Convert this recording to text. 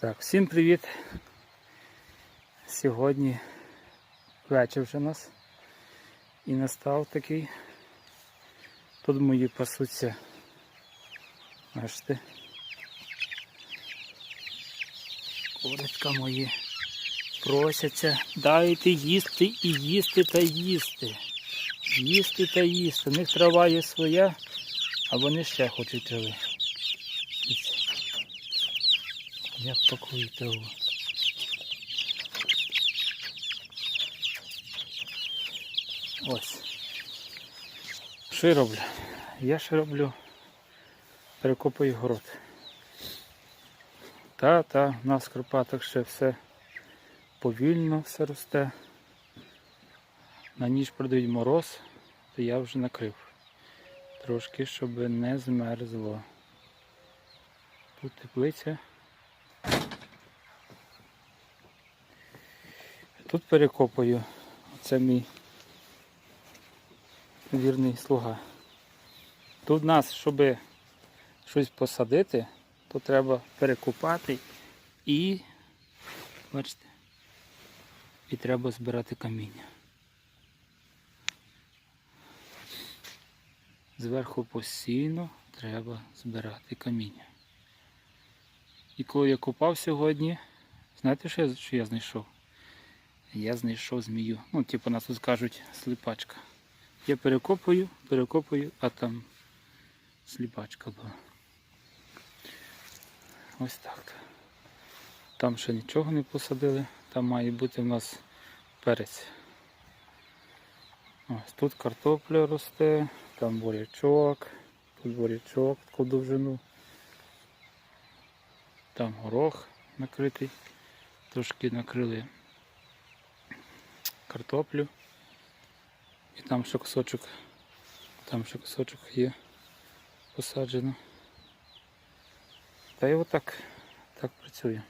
Так, всім привіт. Сьогодні вечір вже у нас. І настав такий. Тут мої пасуться. Бачите. Курочка мої просяться. Дайте їсти і їсти та їсти. Їсти та їсти. У них трава є своя, а вони ще хочуть трави. Як пакують траву. Ось. Що я роблю? Я ще роблю, перекопую город. Та, та, в нас в Карпатах ще все повільно все росте. На ніч продають мороз, то я вже накрив. Трошки, щоб не змерзло. Тут теплиця. Тут перекопую. Це мій вірний слуга. Тут нас, щоб щось посадити, то треба перекопати і, бачите, і треба збирати каміння. Зверху постійно треба збирати каміння. І коли я копав сьогодні, знаєте, що я, що я знайшов? Я знайшов змію. Ну, типу нас тут кажуть сліпачка. Я перекопую, перекопую, а там сліпачка була. Ось так. Там ще нічого не посадили, там має бути в нас перець. Ось тут картопля росте, там бурячок, тут бурячок таку довжину. Там горох накритий, трошки накрили картоплю. І там ще кусочок, там ще кусочок є посаджено. Та й отак так працює.